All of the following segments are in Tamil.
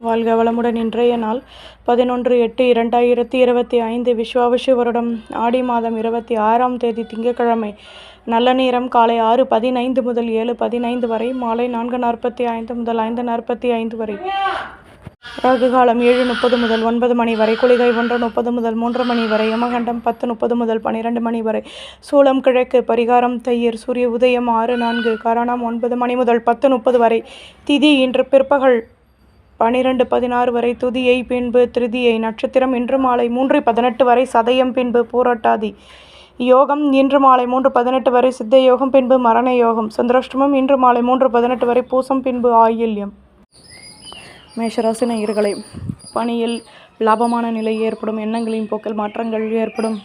வாழ்க வளமுடன் இன்றைய நாள் பதினொன்று எட்டு இரண்டாயிரத்தி இருபத்தி ஐந்து விஸ்வாவிஷு வருடம். ஆடி மாதம் இருபத்தி ஆறாம் தேதி திங்கட்கிழமை நல்ல நேரம் காலை ஆறு பதினைந்து முதல் ஏழு பதினைந்து வரை மாலை நான்கு நாற்பத்தி ஐந்து முதல் ஐந்து நாற்பத்தி ஐந்து வரை. ராகு காலம் ஏழு முப்பது முதல் ஒன்பது மணி வரை குளிகை ஒன்று முப்பது முதல் மூன்று மணி வரை யமகண்டம் பத்து முப்பது முதல் பன்னிரெண்டு மணி வரை சூளம் கிழக்கு பரிகாரம் தையர் சூரிய உதயம் ஆறு நான்கு கரணம் ஒன்பது மணி முதல் பத்து முப்பது வரை. திதி இன்று பிற்பகல் பனிரெண்டு பதினாறு வரை துதியை பின்பு திருதியை. நட்சத்திரம் இன்று மாலை மூன்று பதினெட்டு வரை சதயம் பின்பு பூரட்டாதி. யோகம் இன்று மாலை மூன்று பதினெட்டு வரை சித்த யோகம் பின்பு மரண யோகம் சந்திராஷ்டமம் இன்று மாலை மூன்று பதினெட்டு வரை பூசம் பின்பு ஆயில்யம். மேஷராசி நேயர்களை பணியில் லாபமான நிலை ஏற்படும் எண்ணங்களின் போக்கில் மாற்றங்கள் ஏற்படும்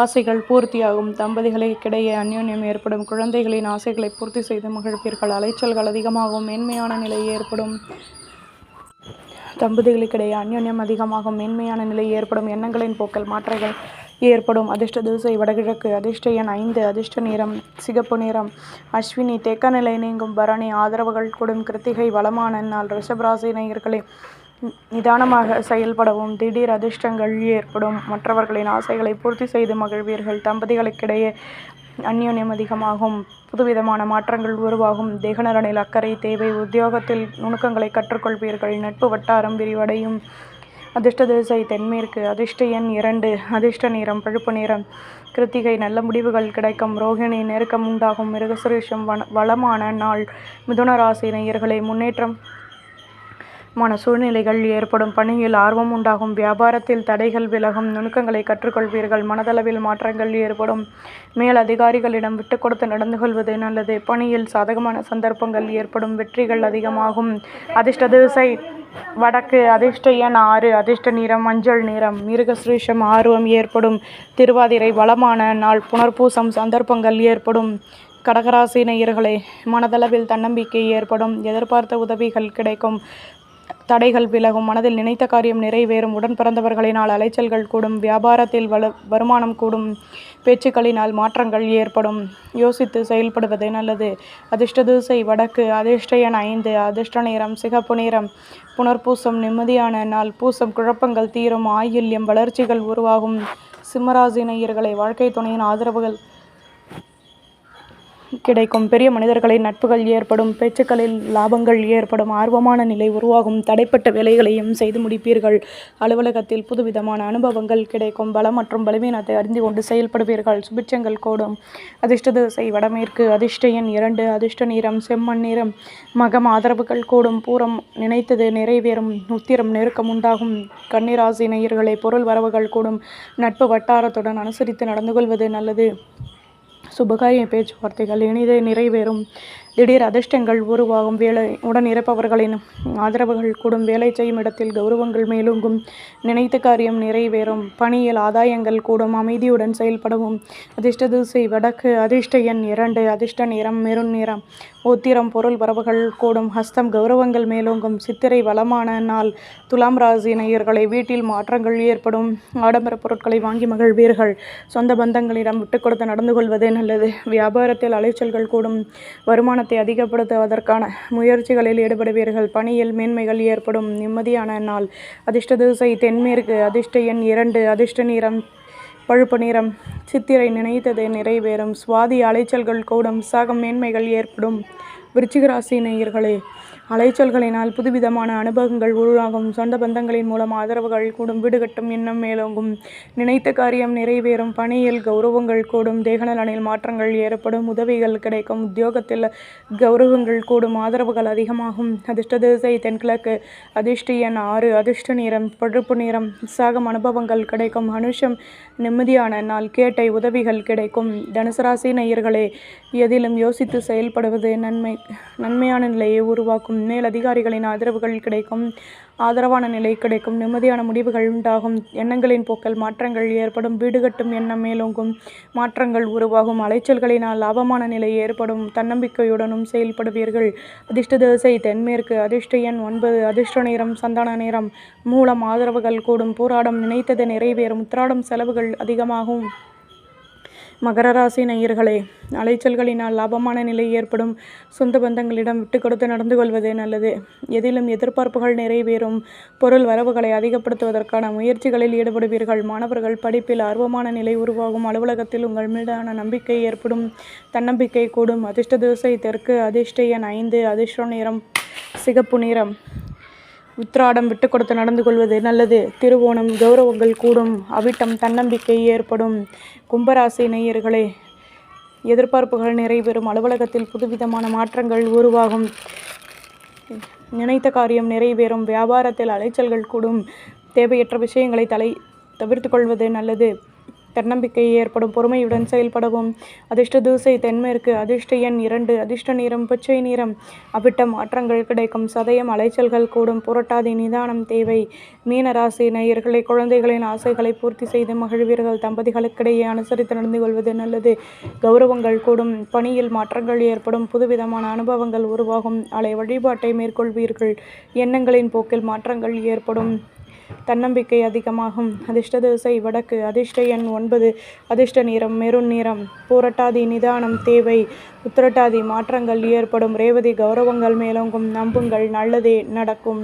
ஆசைகள் பூர்த்தியாகும் தம்பதிகளுக்கிடையே அந்யோன்யம் ஏற்படும் குழந்தைகளின் ஆசைகளை பூர்த்தி செய்து மகிழ்ப்பீர்கள் அலைச்சல்கள் அதிகமாகும் மேன்மையான நிலை ஏற்படும். தம்பதிகளுக்கிடையே அந்யோன்யம் அதிகமாகும். மேன்மையான நிலை ஏற்படும். எண்ணங்களின் போக்கள் மாற்றங்கள் ஏற்படும். அதிர்ஷ்ட திசை வடகிழக்கு அதிர்ஷ்ட எண் ஐந்து அதிர்ஷ்ட நிறம் சிகப்பு நிறம். அஸ்வினி தேக்க நிலை நீங்கும். பரணி ஆதரவுகள் கூடும். கிருத்திகை வளமான நாள். ரிஷபராசி நேயர்களே நிதானமாக செயல்படவும். திடீர் அதிர்ஷ்டங்கள் ஏற்படும். மற்றவர்களின் ஆசைகளை பூர்த்தி செய்து மகிழ்வீர்கள். தம்பதிகளுக்கிடையே அந்யோன்யம் அதிகமாகும் புதுவிதமான மாற்றங்கள் உருவாகும். தேகநலனில் அக்கறை தேவை உத்தியோகத்தில் நுணுக்கங்களை கற்றுக்கொள்வீர்கள். நட்பு வட்டாரம் விரிவடையும். அதிர்ஷ்ட திசை தென்மேற்கு அதிர்ஷ்ட எண் இரண்டு அதிர்ஷ்ட நிறம் பழுப்பு நிறம். கிருத்திகை நல்ல முடிவுகள் கிடைக்கும். ரோகிணி நெருக்கம் உண்டாகும். மிருகசுரேஷம் வன வளமான நாள். மிதுன ராசி நேயர்களை முன்னேற்றம் மான சூழ்நிலைகள் ஏற்படும் பணியில் ஆர்வம் உண்டாகும். வியாபாரத்தில் தடைகள் விலகும். நுணுக்கங்களை கற்றுக்கொள்வீர்கள். மனதளவில் மாற்றங்கள் ஏற்படும். மேல் அதிகாரிகளிடம் விட்டு கொடுத்து நடந்து கொள்வது நல்லது. பணியில் சாதகமான சந்தர்ப்பங்கள் ஏற்படும். வெற்றிகள் அதிகமாகும். அதிர்ஷ்ட திசை வடக்கு அதிர்ஷ்ட எண் ஆறு அதிர்ஷ்ட நிறம் மஞ்சள் நிறம். மிருகஸ்ரீஷம் ஆர்வம் ஏற்படும். திருவாதிரை வளமான நாள். புனர்பூசம் சந்தர்ப்பங்கள் ஏற்படும். கடகராசி நேயர்களே மனதளவில் தன்னம்பிக்கை ஏற்படும். எதிர்பார்த்த உதவிகள் கிடைக்கும். தடைகள் விலகும் மனதில் நினைத்த காரியம் நிறைவேறும் உடன் பிறந்தவர்களினால் அலைச்சல்கள் கூடும் வியாபாரத்தில் வலு வருமானம் கூடும் பேச்சுக்களினால் மாற்றங்கள் ஏற்படும். யோசித்து செயல்படுவது நல்லது. அதிர்ஷ்ட திசை வடக்கு அதிர்ஷ்ட எண் ஐந்து அதிர்ஷ்ட நேரம் சிகப்பு நேரம். புனர்பூசம் நிம்மதியான நாள் பூசம் குழப்பங்கள் தீரும் ஆயில்யம் வளர்ச்சிகள் உருவாகும். சிம்மராசி நேயர்களை வாழ்க்கை துணையின் ஆதரவுகள் கிடைக்கும். பெரிய மனிதர்களின் நட்புகள் ஏற்படும் பேச்சுக்களில் லாபங்கள் ஏற்படும் ஆர்வமான நிலை உருவாகும் தடைப்பட்ட வேலைகளையும் செய்து முடிப்பீர்கள். அலுவலகத்தில் புதுவிதமான அனுபவங்கள் கிடைக்கும். பலம் மற்றும் பலவீனத்தை அறிந்து கொண்டு செயல்படுவீர்கள். சுபிட்சங்கள் கூடும். அதிர்ஷ்ட திசை வடமேற்கு அதிர்ஷ்ட எண் இரண்டு அதிர்ஷ்ட நிறம் செம்மண் நிறம். மகம் ஆதரவுகள் கூடும். பூரம் நினைத்தது நிறைவேறும். உத்திரம் நெருக்கம் உண்டாகும். கன்னிராசி நேயர்களை பொருள் வரவுகள் கூடும். நட்பு வட்டாரத்துடன் அனுசரித்து நடந்து கொள்வது நல்லது. சுபகாரிய பேச்சுவார்த்தைகள் இனிதே நிறைவேறும். திடீர் அதிர்ஷ்டங்கள் உருவாகும் வேலை உடன் இருப்பவர்களின் ஆதரவுகள் கூடும். வேலை செய்யும் இடத்தில் கௌரவங்கள் மேலோங்கும். நினைத்த காரியம் நிறைவேறும். பணியில் ஆதாயங்கள் கூடும். அமைதியுடன் செயல்படவும். அதிர்ஷ்ட திசை வடக்கு. அதிர்ஷ்ட எண் இரண்டு. அதிர்ஷ்ட நிறம் மெருண் நிறம். உத்திரம் பொருள் வரவுகள் கூடும். ஹஸ்தம் கௌரவங்கள் மேலோங்கும். சித்திரை வளமான நாள். துலாம் ராசி நேயர்களை வீட்டில் மாற்றங்கள் ஏற்படும். ஆடம்பர பொருட்களை வாங்கி மகிழ்வீர்கள். சொந்த பந்தங்களிடம் விட்டு கொடுத்து நடந்து கொள்வது நல்லது. வியாபாரத்தில் அலைச்சல்கள் கூடும். வருமானத்தை அதிகப்படுத்துவதற்கான முயற்சிகளில் ஈடுபடுவீர்கள். பணியில் மேன்மைகள் ஏற்படும். நிம்மதியான நாள். அதிர்ஷ்ட திசை தென்மேற்கு. அதிர்ஷ்ட எண் இரண்டு. அதிர்ஷ்ட நிறம் பழுப்பு நிறம். சித்திரை நினைத்தது நிறைவேறும். சுவாதி அலைச்சல்கள் கூடும். விசாகம் மேன்மைகள் ஏற்படும். விருச்சிகராசி நேயர்களே அலைச்சல்களினால் புதுவிதமான அனுபவங்கள் உருவாகும். சொந்த பந்தங்களின் மூலம் ஆதரவுகள் கூடும் வீடு கட்டும் எண்ணம் மேலோங்கும். நினைத்த காரியம் நிறைவேறும் பணியில் கௌரவங்கள் கூடும் தேகநலனில் மாற்றங்கள் ஏற்படும் உதவிகள் கிடைக்கும் உத்தியோகத்தில் கௌரவங்கள் கூடும் ஆதரவுகள் அதிகமாகும். அதிர்ஷ்ட திசை தென்கிழக்கு அதிர்ஷ்ட எண் ஆறு அதிர்ஷ்ட நிறம் பழுப்பு நிறம். உற்சாகம் அனுபவங்கள் கிடைக்கும் அனுஷம் நிம்மதியான நாள் கேட்டை உதவிகள் கிடைக்கும். தனுசராசி நேயர்களே எதிலும் யோசித்து செயல்படுவது நன்மை நன்மையான நிலையை உருவாக்கும். மேல் அதிகாரிகளின் ஆதரவுகள் கிடைக்கும் ஆதரவான நிலை கிடைக்கும் நிம்மதியான முடிவுகள் உண்டாகும். எண்ணங்களின் போக்கள் மாற்றங்கள் ஏற்படும் வீடு கட்டும் எண்ணம் மேலோங்கும் மாற்றங்கள் உருவாகும். அலைச்சல்களினால் லாபமான நிலை ஏற்படும். தன்னம்பிக்கையுடனும் செயல்படுவீர்கள். அதிர்ஷ்ட திசை தென்மேற்கு அதிர்ஷ்ட எண் ஒன்பது அதிர்ஷ்ட நேரம் சந்தான நேரம் மூலம் ஆதரவுகள் கூடும் போராடம் நினைத்தது நிறைவேறும் உத்திராடம் செலவுகள் அதிகமாகும். மகர ராசி நேயர்களே அலைச்சல்களினால் லாபமான நிலை ஏற்படும். சொந்த பந்தங்களிடம் விட்டு கொடுத்து நடந்து கொள்வதே நல்லது. எதிலும் எதிர்பார்ப்புகள் நிறைவேறும். பொருள் வரவுகளை அதிகப்படுத்துவதற்கான முயற்சிகளில் ஈடுபடுவீர்கள். மாணவர்கள் படிப்பில் ஆர்வமான நிலை உருவாகும். அலுவலகத்தில் உங்கள் மீதான நம்பிக்கை ஏற்படும். தன்னம்பிக்கை கூடும். அதிர்ஷ்ட திசை தெற்கு அதிர்ஷ்ட எண் ஐந்து அதிர்ஷ்ட நிறம் சிகப்பு நிறம். உத்திராடம் விட்டு கொடுத்து நடந்து கொள்வது நல்லது. திருவோணம் கௌரவங்கள் கூடும். அவிட்டம் தன்னம்பிக்கை ஏற்படும். கும்பராசி நேயர்களே எதிர்பார்ப்புகள் நிறைவேறும். அலுவலகத்தில் புதுவிதமான மாற்றங்கள் உருவாகும். நினைத்த காரியம் நிறைவேறும். வியாபாரத்தில் அலைச்சல்கள் கூடும். தேவையற்ற விஷயங்களை தலை தவிர்த்து கொள்வது நல்லது. தன்னம்பிக்கை ஏற்படும் பொறுமையுடன் செயல்படவும். அதிர்ஷ்ட தூசை தென்மேற்கு அதிர்ஷ்ட எண் இரண்டு அதிர்ஷ்ட நிறம் பச்சை நிறம். அவிட்ட மாற்றங்கள் கிடைக்கும் சதயம் அலைச்சல்கள் கூடும் புரட்டாதி நிதானம் தேவை. மீனராசி நேயர்களை குழந்தைகளின் ஆசைகளை பூர்த்தி செய்து மகிழ்வீர்கள். தம்பதிகளுக்கிடையே அனுசரித்து நடந்து கொள்வது நல்லது. கௌரவங்கள் கூடும் பணியில் மாற்றங்கள் ஏற்படும் புதுவிதமான அனுபவங்கள் உருவாகும். அலை வழிபாட்டை மேற்கொள்வீர்கள். எண்ணங்களின் போக்கில் மாற்றங்கள் ஏற்படும். தன்னம்பிக்கை அதிகமாகும். அதிர்ஷ்ட திசை வடக்கு அதிர்ஷ்ட எண் ஒன்பது அதிர்ஷ்ட நிறம் மெருண் நிறம் பூரட்டாதி நிதானம் தேவை உத்திரட்டாதி மாற்றங்கள் ஏற்படும் ரேவதி கௌரவங்கள் மேலோங்கும் நம்புங்கள் நல்லதே நடக்கும்.